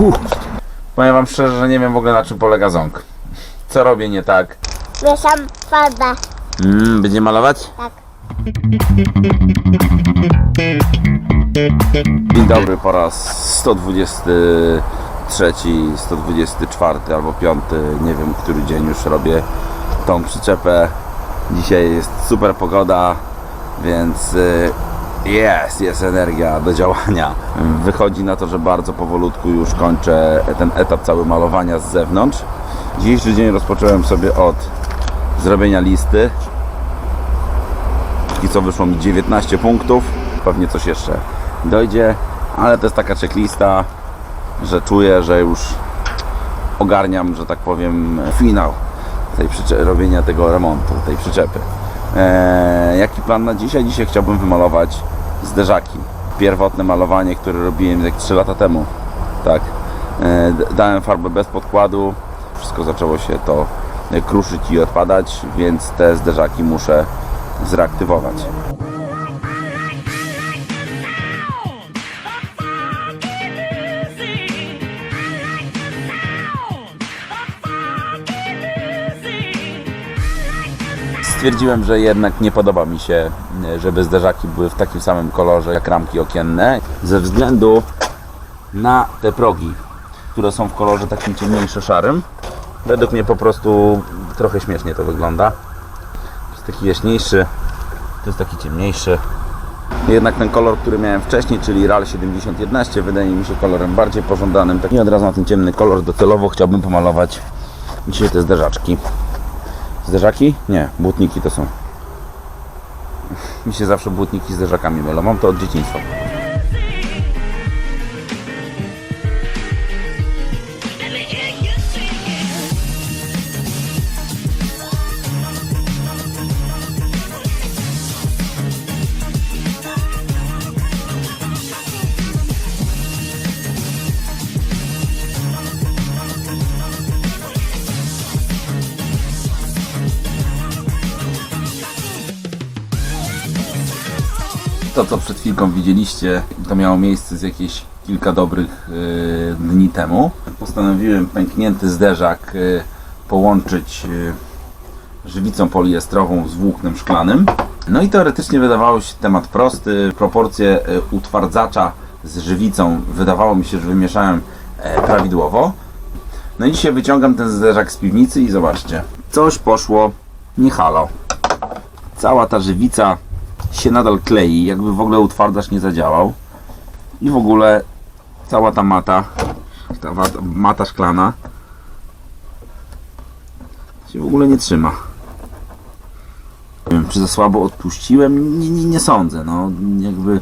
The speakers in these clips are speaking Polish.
Huh. Powiem wam szczerze, że nie wiem w ogóle na czym polega ząg. Co robię nie tak? Mieszam farbę. Mm, będzie malować? Tak. Dzień dobry po raz 123, 124 albo 5, nie wiem który dzień już robię tą przyczepę. Dzisiaj jest super pogoda, więc y, jest, jest energia do działania. Wychodzi na to, że bardzo powolutku już kończę ten etap cały malowania z zewnątrz. Dzisiejszy dzień rozpocząłem sobie od zrobienia listy. I co wyszło mi 19 punktów. Pewnie coś jeszcze dojdzie, ale to jest taka checklista, że czuję, że już ogarniam, że tak powiem, finał tej robienia tego remontu, tej przyczepy. Eee, jaki plan na dzisiaj? Dzisiaj chciałbym wymalować zderzaki. Pierwotne malowanie, które robiłem jak 3 lata temu. Tak. D- dałem farbę bez podkładu. Wszystko zaczęło się to e, kruszyć i odpadać, więc te zderzaki muszę zreaktywować. Stwierdziłem, że jednak nie podoba mi się, żeby zderzaki były w takim samym kolorze jak ramki okienne, ze względu na te progi, które są w kolorze takim ciemniejsze szarym. Według mnie po prostu trochę śmiesznie to wygląda. To jest taki jaśniejszy, to jest taki ciemniejszy. Jednak ten kolor, który miałem wcześniej, czyli RAL 7011, wydaje mi się kolorem bardziej pożądanym. Tak- I od razu na ten ciemny kolor docelowo chciałbym pomalować dzisiaj te zderzaczki. Zderzaki? Nie, błotniki to są. Mi się zawsze błotniki z zderzakami mylą. Mam to od dzieciństwa. To, co przed chwilką widzieliście, to miało miejsce z jakieś kilka dobrych y, dni temu. Postanowiłem pęknięty zderzak y, połączyć y, żywicą poliestrową z włóknem szklanym. No i teoretycznie wydawało się temat prosty. Proporcje y, utwardzacza z żywicą wydawało mi się, że wymieszałem e, prawidłowo. No i dzisiaj wyciągam ten zderzak z piwnicy i zobaczcie. Coś poszło nie halo. Cała ta żywica się nadal klei, jakby w ogóle utwardzacz nie zadziałał. I w ogóle cała ta mata, ta mata szklana się w ogóle nie trzyma. Nie wiem, czy za słabo odpuściłem? Nie, nie, nie sądzę. No, jakby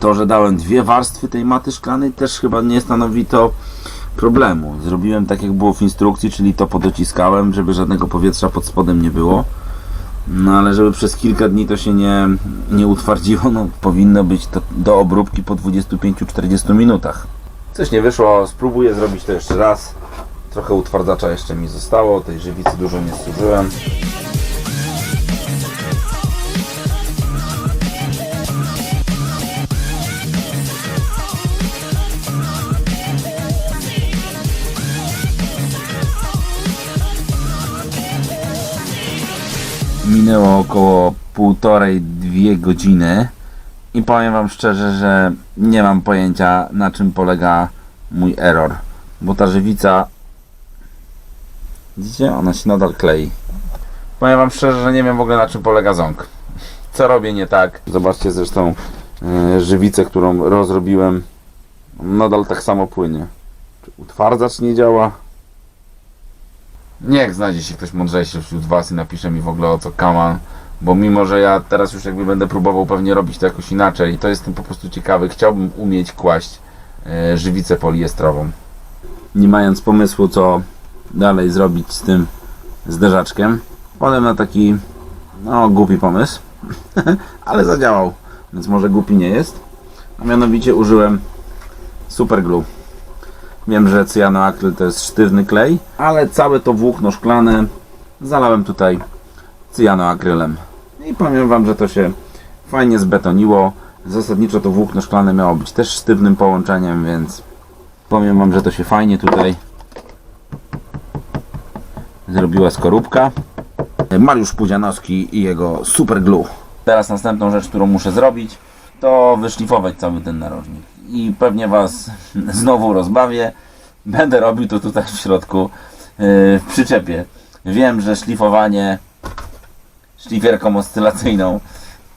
to, że dałem dwie warstwy tej maty szklanej też chyba nie stanowi to problemu. Zrobiłem tak jak było w instrukcji, czyli to podociskałem, żeby żadnego powietrza pod spodem nie było. No ale żeby przez kilka dni to się nie, nie utwardziło, no powinno być to do obróbki po 25-40 minutach. Coś nie wyszło, spróbuję zrobić to jeszcze raz. Trochę utwardzacza jeszcze mi zostało, tej żywicy dużo nie zużyłem. Minęło około półtorej, dwie godziny i powiem Wam szczerze, że nie mam pojęcia na czym polega mój error, bo ta żywica widzicie, ona się nadal klei. Powiem Wam szczerze, że nie wiem w ogóle na czym polega ząg. Co robię nie tak? Zobaczcie zresztą e, żywicę, którą rozrobiłem, nadal tak samo płynie. Czy utwardzacz nie działa? Niech znajdzie się ktoś mądrzejszy wśród Was i napisze mi w ogóle o co kaman. Bo mimo, że ja teraz już jakby będę próbował pewnie robić to jakoś inaczej, to jestem po prostu ciekawy. Chciałbym umieć kłaść e, żywicę poliestrową. Nie mając pomysłu, co dalej zrobić z tym zderzaczkiem, wpadłem na taki, no, głupi pomysł, ale zadziałał, więc może głupi nie jest. A mianowicie użyłem superglue. Wiem, że cyjanoakryl to jest sztywny klej, ale całe to włókno szklane zalałem tutaj cyjanoakrylem. I powiem Wam, że to się fajnie zbetoniło. Zasadniczo to włókno szklane miało być też sztywnym połączeniem, więc Powiem Wam, że to się fajnie tutaj zrobiła skorupka. Mariusz Pudzianowski i jego super glue. Teraz następną rzecz, którą muszę zrobić, to wyszlifować cały ten narożnik. I pewnie Was znowu rozbawię. Będę robił to tutaj w środku yy, w przyczepie. Wiem, że szlifowanie szlifierką oscylacyjną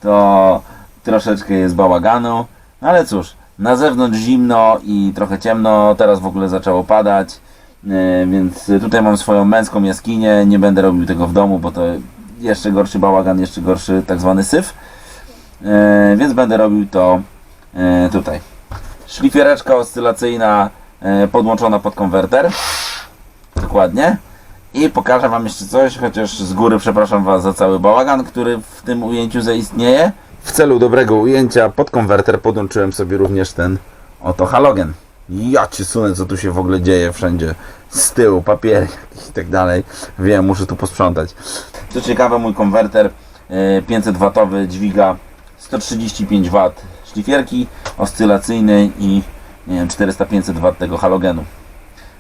to troszeczkę jest bałaganu, ale cóż, na zewnątrz zimno i trochę ciemno, teraz w ogóle zaczęło padać, e, więc tutaj mam swoją męską jaskinię, nie będę robił tego w domu, bo to jeszcze gorszy bałagan, jeszcze gorszy tak zwany syf, E, więc będę robił to e, tutaj. Szlifiereczka oscylacyjna e, podłączona pod konwerter, dokładnie. I pokażę Wam jeszcze coś, chociaż z góry przepraszam Was za cały bałagan, który w tym ujęciu zaistnieje. W celu dobrego ujęcia pod konwerter podłączyłem sobie również ten oto halogen. Ja ci sunę, co tu się w ogóle dzieje wszędzie. Z tyłu, jakieś i tak dalej. Wiem, muszę tu posprzątać. Co ciekawe, mój konwerter e, 500 watowy dźwiga 135 W szlifierki oscylacyjnej i nie wiem, 400-500 W tego halogenu.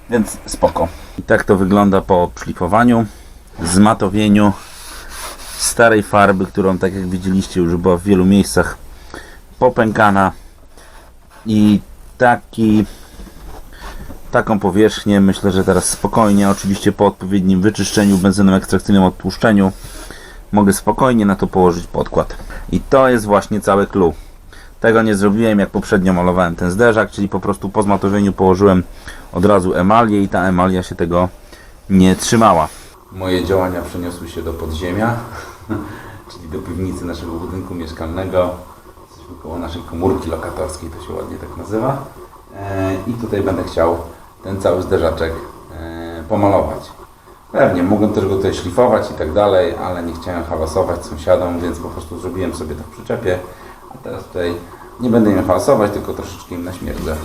Więc spoko. I tak to wygląda po szlifowaniu, zmatowieniu starej farby, którą tak jak widzieliście już była w wielu miejscach popękana i taki taką powierzchnię myślę, że teraz spokojnie, oczywiście po odpowiednim wyczyszczeniu benzyną ekstrakcyjną odtłuszczeniu mogę spokojnie na to położyć podkład. I to jest właśnie całe clue. Tego nie zrobiłem jak poprzednio malowałem ten zderzak, czyli po prostu po zmatowieniu położyłem od razu emalię i ta emalia się tego nie trzymała. Moje działania przeniosły się do podziemia, czyli do piwnicy naszego budynku mieszkalnego. Jesteśmy koło naszej komórki lokatorskiej, to się ładnie tak nazywa. E, I tutaj będę chciał ten cały zderzaczek e, pomalować. Pewnie, mogłem też go tutaj szlifować i tak dalej, ale nie chciałem hałasować sąsiadom, więc po prostu zrobiłem sobie to w przyczepie. Teraz tutaj nie będę im hałasować, tylko troszeczkę im naśmierdzę.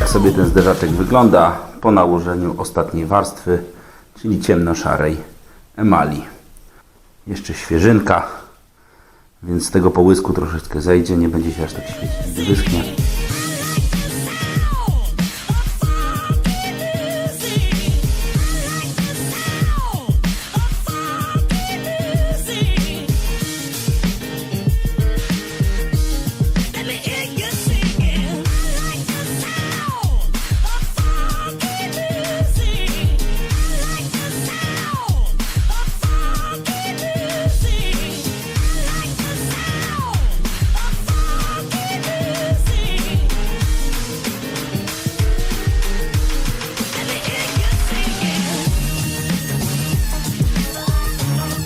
Jak sobie ten zderzaczek wygląda po nałożeniu ostatniej warstwy, czyli ciemno-szarej emali. Jeszcze świeżynka, więc z tego połysku troszeczkę zejdzie, nie będzie się aż tak świecić, wyschnie.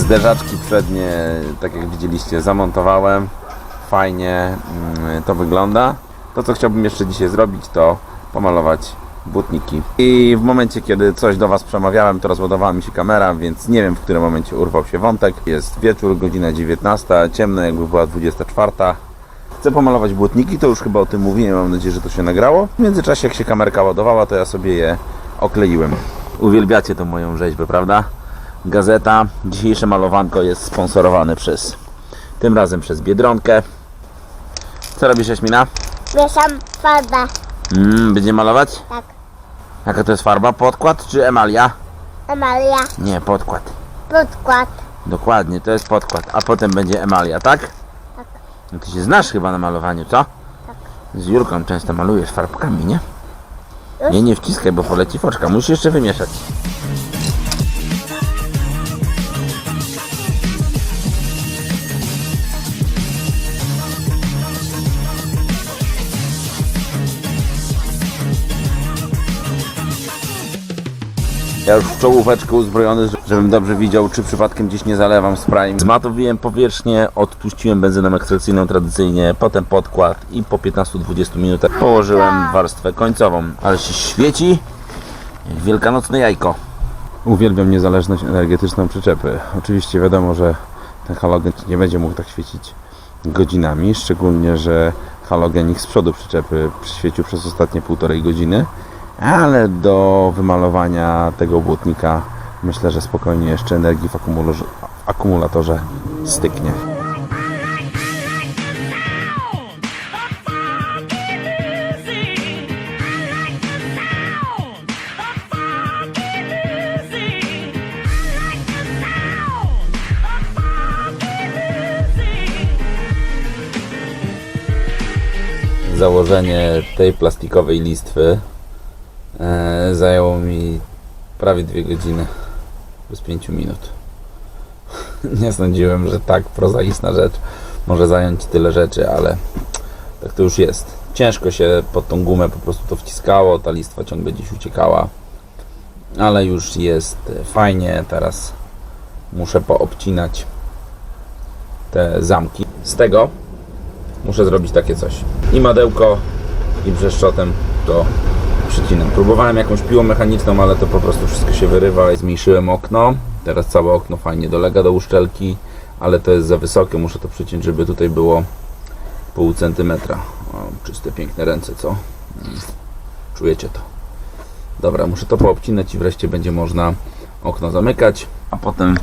Zderzaczki przednie, tak jak widzieliście, zamontowałem. Fajnie mm, to wygląda. To, co chciałbym jeszcze dzisiaj zrobić, to pomalować błotniki. I w momencie, kiedy coś do Was przemawiałem, to rozładowała mi się kamera, więc nie wiem, w którym momencie urwał się wątek. Jest wieczór, godzina 19, ciemno, jakby była 24. Chcę pomalować błotniki, to już chyba o tym mówiłem, mam nadzieję, że to się nagrało. W międzyczasie, jak się kamerka ładowała, to ja sobie je okleiłem. Uwielbiacie tą moją rzeźbę, prawda? Gazeta. Dzisiejsze malowanko jest sponsorowane przez, tym razem przez Biedronkę. Co robisz, Jaśmina? Mieszam farbę. Mm, będzie malować? Tak. Jaka to jest farba? Podkład czy emalia? Emalia. Nie, podkład. Podkład. Dokładnie, to jest podkład, a potem będzie emalia, tak? Tak. No ty się znasz chyba na malowaniu, co? Tak. Z Jurką często malujesz farbkami, nie? Już? Nie, nie wciskaj, bo poleci foczka. Musisz jeszcze wymieszać. Ja już w czołóweczkę uzbrojony, żebym dobrze widział, czy przypadkiem gdzieś nie zalewam sprayem. Zmatowiłem powierzchnię, odpuściłem benzyną ekstrakcyjną tradycyjnie, potem podkład i po 15-20 minutach położyłem warstwę końcową. Ale się świeci jak wielkanocne jajko. Uwielbiam niezależność energetyczną przyczepy. Oczywiście wiadomo, że ten halogen nie będzie mógł tak świecić godzinami, szczególnie, że halogenik z przodu przyczepy przyświecił przez ostatnie półtorej godziny, ale do wymalowania tego błotnika myślę, że spokojnie jeszcze energii w akumulatorze, akumulatorze styknie. Założenie tej plastikowej listwy zajęło mi prawie dwie godziny bez pięciu minut. Nie sądziłem, że tak prozaiczna rzecz może zająć tyle rzeczy, ale tak to już jest. Ciężko się pod tą gumę po prostu to wciskało, ta listwa ciągle gdzieś uciekała, ale już jest fajnie. Teraz muszę poobcinać te zamki. Z tego muszę zrobić takie coś. I madełko, i brzeszczotem to przycinam. Próbowałem jakąś piłą mechaniczną, ale to po prostu wszystko się wyrywa. Zmniejszyłem okno. Teraz całe okno fajnie dolega do uszczelki, ale to jest za wysokie. Muszę to przyciąć, żeby tutaj było pół centymetra. O, czyste, piękne ręce, co? Mm. Czujecie to. Dobra, muszę to poobcinać i wreszcie będzie można okno zamykać. A potem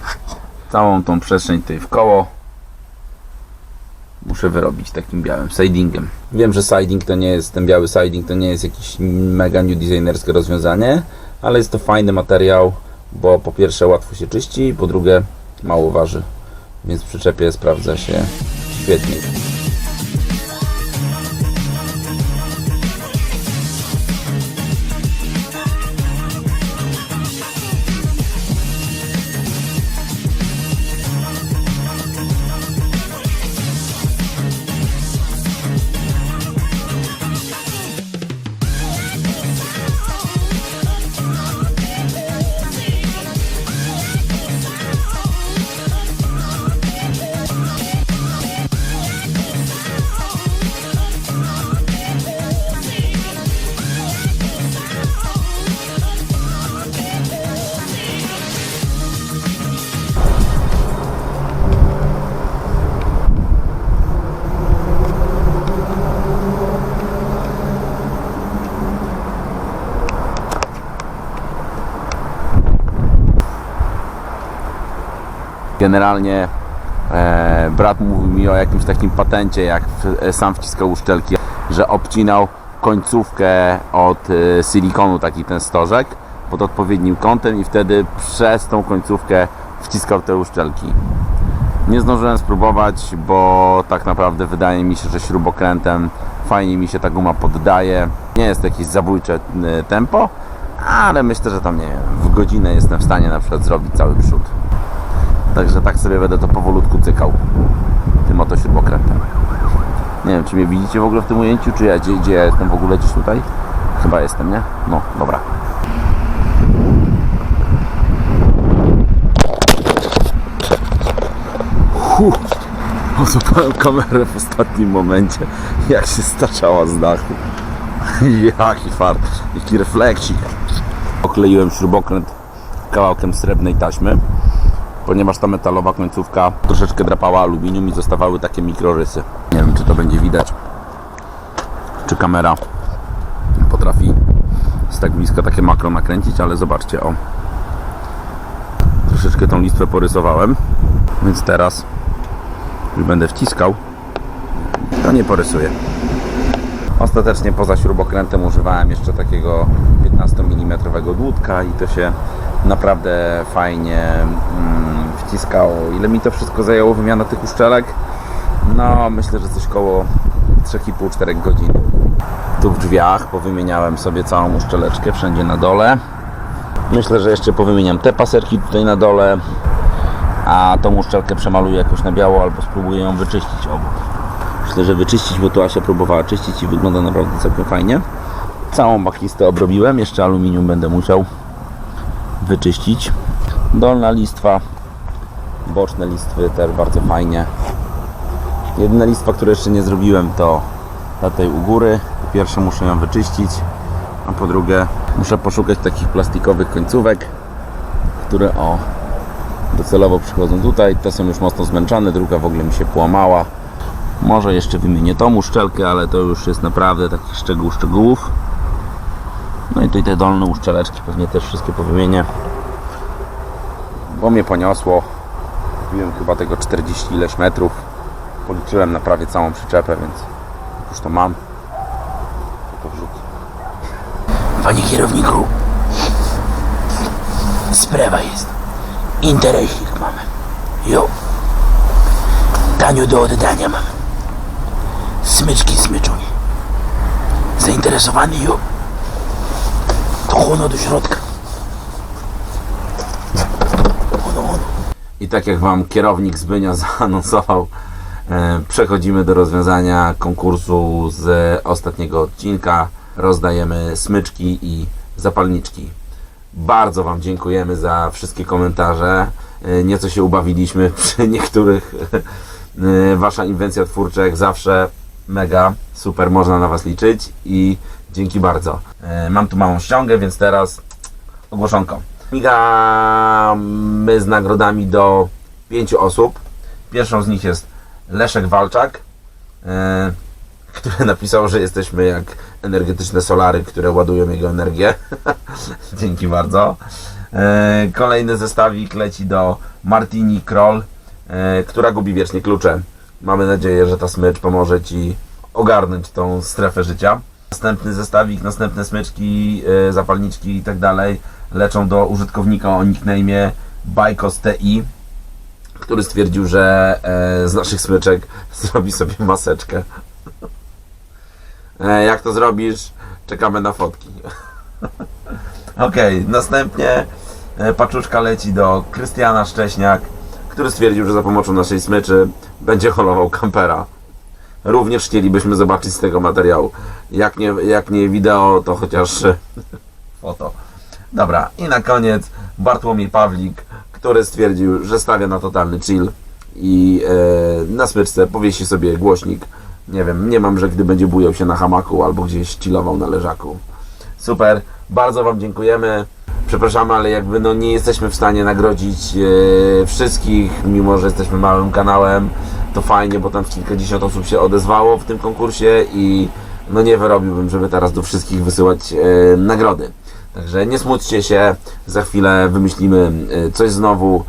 całą tą przestrzeń tutaj w koło muszę wyrobić takim białym sidingiem. Wiem, że siding to nie jest, ten biały siding to nie jest jakieś mega new designerskie rozwiązanie, ale jest to fajny materiał, bo po pierwsze łatwo się czyści, po drugie mało waży, więc przyczepie sprawdza się świetnie. Generalnie e, brat mówił mi o jakimś takim patencie, jak w, e, sam wciskał uszczelki, że obcinał końcówkę od e, silikonu, taki ten stożek, pod odpowiednim kątem i wtedy przez tą końcówkę wciskał te uszczelki. Nie zdążyłem spróbować, bo tak naprawdę wydaje mi się, że śrubokrętem fajnie mi się ta guma poddaje. Nie jest to jakieś zabójcze e, tempo, ale myślę, że tam nie wiem, w godzinę jestem w stanie na przykład zrobić cały przód. Także tak sobie będę to powolutku cykał tym oto śrubokrętem. Nie wiem, czy mnie widzicie w ogóle w tym ujęciu, czy ja, gdzie, gdzie ja jestem w ogóle gdzieś tutaj? Chyba jestem, nie? No, dobra. Huh. Złapałem kamerę w ostatnim momencie, jak się staczała z dachu. Jaki fart, jaki refleksik. Okleiłem śrubokręt kawałkiem srebrnej taśmy ponieważ ta metalowa końcówka troszeczkę drapała aluminium i zostawały takie mikrorysy. Nie wiem, czy to będzie widać, czy kamera potrafi z tak bliska takie makro nakręcić, ale zobaczcie, o. Troszeczkę tą listwę porysowałem, więc teraz już będę wciskał, to nie porysuję. Ostatecznie poza śrubokrętem używałem jeszcze takiego 15 mm dłutka i to się naprawdę fajnie mm, wciskało. Ile mi to wszystko zajęło wymiana tych uszczelek? No, myślę, że coś koło 3,5-4 godzin. Tu w drzwiach powymieniałem sobie całą uszczeleczkę wszędzie na dole. Myślę, że jeszcze powymieniam te paserki tutaj na dole, a tą uszczelkę przemaluję jakoś na biało albo spróbuję ją wyczyścić obok. Myślę, że wyczyścić, bo tu Asia próbowała czyścić i wygląda naprawdę całkiem fajnie. Całą bachlistę obrobiłem, jeszcze aluminium będę musiał wyczyścić. Dolna listwa, boczne listwy też bardzo fajnie. Jedyna listwa, którą jeszcze nie zrobiłem to na tej u góry. Po pierwsze muszę ją wyczyścić, a po drugie muszę poszukać takich plastikowych końcówek, które o docelowo przychodzą tutaj. Te są już mocno zmęczone, druga w ogóle mi się połamała. Może jeszcze wymienię tą uszczelkę, ale to już jest naprawdę taki szczegół szczegółów. No i tutaj te dolne uszczeleczki pewnie też wszystkie powymienię. Bo mnie poniosło. Kupiłem chyba tego 40 ileś metrów. Policzyłem na prawie całą przyczepę, więc już to mam. To to wrzucę. Panie kierowniku, sprawa jest. Interesik mamy. Jo. Tanio do oddania mamy. Smyczki smyczą. Zainteresowany jo. To hono do środka. I tak jak Wam kierownik Zbynia zaanonsował, e, przechodzimy do rozwiązania konkursu z ostatniego odcinka. Rozdajemy smyczki i zapalniczki. Bardzo Wam dziękujemy za wszystkie komentarze. E, Nieco się ubawiliśmy przy niektórych. E, Wasza inwencja twórcza jak zawsze mega, super, można na Was liczyć i dzięki bardzo. E, Mam tu małą ściągę, więc teraz ogłoszonko. Migamy z nagrodami do pięciu osób. Pierwszą z nich jest Leszek Walczak, e, który napisał, że jesteśmy jak energetyczne solary, które ładują jego energię. Dzięki bardzo. E, kolejny zestawik leci do Martini Kroll, która gubi wiecznie klucze. Mamy nadzieję, że ta smycz pomoże Ci ogarnąć tą strefę życia. Następny zestawik, następne smyczki, e, zapalniczki i tak dalej leczą do użytkownika o nickname'ie Bajkos TI, który stwierdził, że e, z naszych smyczek zrobi sobie maseczkę. E, jak to zrobisz? Czekamy na fotki. Okej, następnie e, paczuszka leci do Krystiana Szcześniak, który stwierdził, że za pomocą naszej smyczy będzie holował kampera. Również chcielibyśmy zobaczyć z tego materiału. Jak nie, jak nie wideo, to chociaż foto. Dobra, i na koniec Bartłomiej Pawlik, który stwierdził, że stawia na totalny chill i e, na smyczce powiesi sobie głośnik. Nie wiem, nie mam, że gdy będzie bujał się na hamaku albo gdzieś chillował na leżaku. Super, bardzo Wam dziękujemy. Przepraszamy, ale jakby no nie jesteśmy w stanie nagrodzić e, wszystkich, mimo że jesteśmy małym kanałem. To fajnie, bo tam kilkadziesiąt osób się odezwało w tym konkursie i no nie wyrobiłbym, żeby teraz do wszystkich wysyłać e, nagrody. Także nie smućcie się, za chwilę wymyślimy e, coś znowu.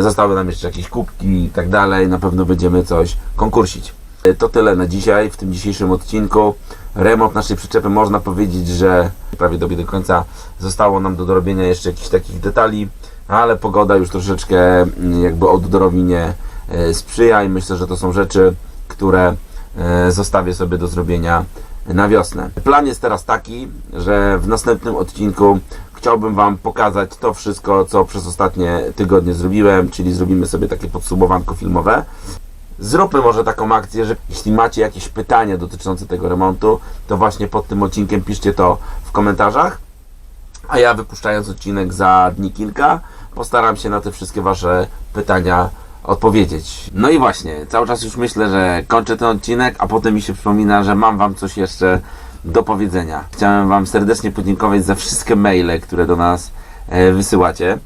Zostały nam jeszcze jakieś kubki i tak dalej. Na pewno będziemy coś konkursić. To tyle na dzisiaj, w tym dzisiejszym odcinku. Remont naszej przyczepy można powiedzieć, że prawie dobiegł do końca. Zostało nam do dorobienia jeszcze jakichś takich detali, ale pogoda już troszeczkę mm, jakby oddorowi nie e, sprzyja i myślę, że to są rzeczy, które e, zostawię sobie do zrobienia na wiosnę. Plan jest teraz taki, że w następnym odcinku chciałbym Wam pokazać to wszystko, co przez ostatnie tygodnie zrobiłem, czyli zrobimy sobie takie podsumowanko filmowe. Zróbmy może taką akcję, że jeśli macie jakieś pytania dotyczące tego remontu, to właśnie pod tym odcinkiem piszcie to w komentarzach. A ja wypuszczając odcinek za dni kilka, postaram się na te wszystkie Wasze pytania odpowiedzieć. No i właśnie, cały czas już myślę, że kończę ten odcinek, a potem mi się przypomina, że mam Wam coś jeszcze do powiedzenia. Chciałem Wam serdecznie podziękować za wszystkie maile, które do nas e, wysyłacie.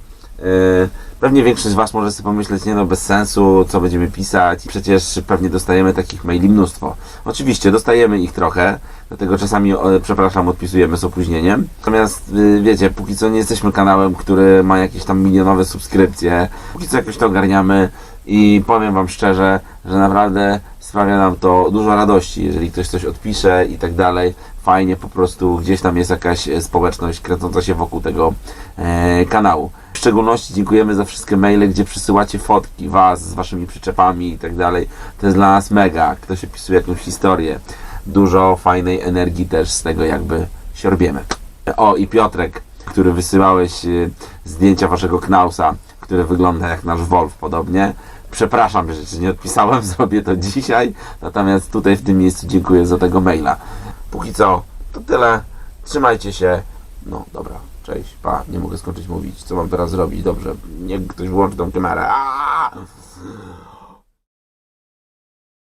Pewnie większość z Was może sobie pomyśleć, nie no, bez sensu, co będziemy pisać. Przecież pewnie dostajemy takich maili mnóstwo. Oczywiście, dostajemy ich trochę, dlatego czasami, przepraszam, odpisujemy z opóźnieniem. Natomiast, y, wiecie, póki co nie jesteśmy kanałem, który ma jakieś tam milionowe subskrypcje. Póki co jakoś to ogarniamy i powiem Wam szczerze, że naprawdę sprawia nam to dużo radości, jeżeli ktoś coś odpisze i tak dalej. Fajnie po prostu gdzieś tam jest jakaś e, społeczność kręcąca się wokół tego e, kanału. W szczególności dziękujemy za wszystkie maile, gdzie przysyłacie fotki Was z Waszymi przyczepami i tak dalej. To jest dla nas mega. Ktoś opisuje jakąś historię. Dużo fajnej energii też z tego jakby siorbiemy. O i Piotrek, który wysyłałeś e, zdjęcia Waszego Knausa, który wygląda jak nasz Wolf podobnie. Przepraszam, że nie odpisałem, zrobię to dzisiaj. Natomiast tutaj w tym miejscu dziękuję za tego maila. Póki co, to tyle. Trzymajcie się. No dobra, cześć, pa. Nie mogę skończyć mówić. Co mam teraz zrobić? Dobrze, niech ktoś włączy tą kamerę. Aaaa!